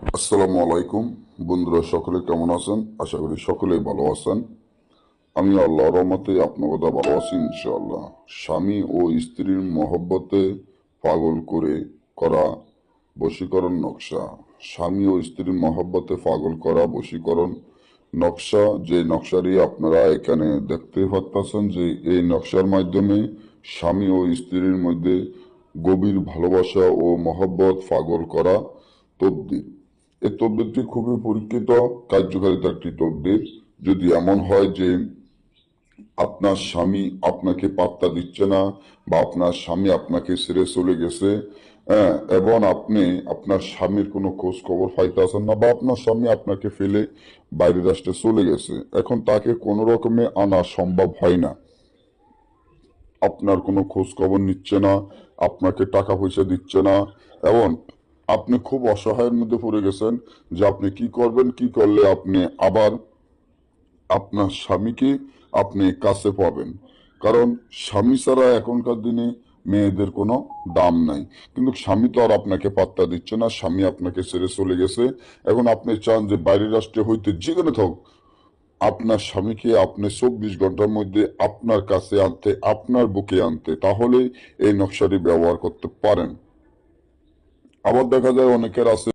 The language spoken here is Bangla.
আসসালামু আলাইকুম। বন্ধুরা, সকলে কেমন আছেন? আশা করি সকলেই ভালো আছেন। আমি আল্লাহ রহমতে আপনার কথা ভালো আছি, ইনশাআল্লাহ। স্বামী ও স্ত্রীর মহব্বতে পাগল করে করা বশীকরণ নকশা। স্বামী ও স্ত্রীর মহব্বতে পাগল করা বশীকরণ নকশা। যে নকশাটি আপনারা এখানে দেখতে পাচ্ছেন যে এই নকশার মাধ্যমে স্বামী ও স্ত্রীর মধ্যে গভীর ভালোবাসা ও মহব্বত পাগল করা তদ্বির তদ্বিরটি খুবই পরীক্ষিত কার্যকারিতার একটি তদ্বির। যদি এমন হয় যে আপনার স্বামী আপনাকে পাত্তা দিচ্ছে না বা আপনার স্বামী আপনাকে ছেড়ে চলে গেছে হ্যাঁ, এবং আপনি আপনার স্বামীর কোনো খোঁজ খবর পাইতেছেন না বা আপনার স্বামী আপনাকে ফেলে বাইরের রাষ্ট্রে চলে গেছে এখন তাকে কোনো রকমে আনা সম্ভব হয় না। আপনার কোনো খোঁজ খবর নিচ্ছে না আপনাকে টাকা পয়সা দিচ্ছে না এবং আপনি খুব অসহায়ের মধ্যে পড়ে গেছেন যে আপনি কি করবেন, কি করলে আপনি আবার আপনার স্বামীকে আপনি কাছে পাবেন। কারণ স্বামী ছাড়া এখনকার দিনে মেয়েদের কোনো দাম নাই। কিন্তু স্বামী তো আর আপনাকে পাত্তা দিচ্ছে না, স্বামী আপনাকে ছেড়ে চলে গেছে। এখন আপনি চান যে বাইরের রাষ্ট্রে হইতে যেখানে থাক আপনার স্বামীকে আপনি চব্বিশ ঘণ্টার মধ্যে আপনার কাছে আনতে, আপনার বুকে আনতে, তাহলে এই নকশাটি ব্যবহার করতে পারেন। আবার দেখা যায় অনেকের আছে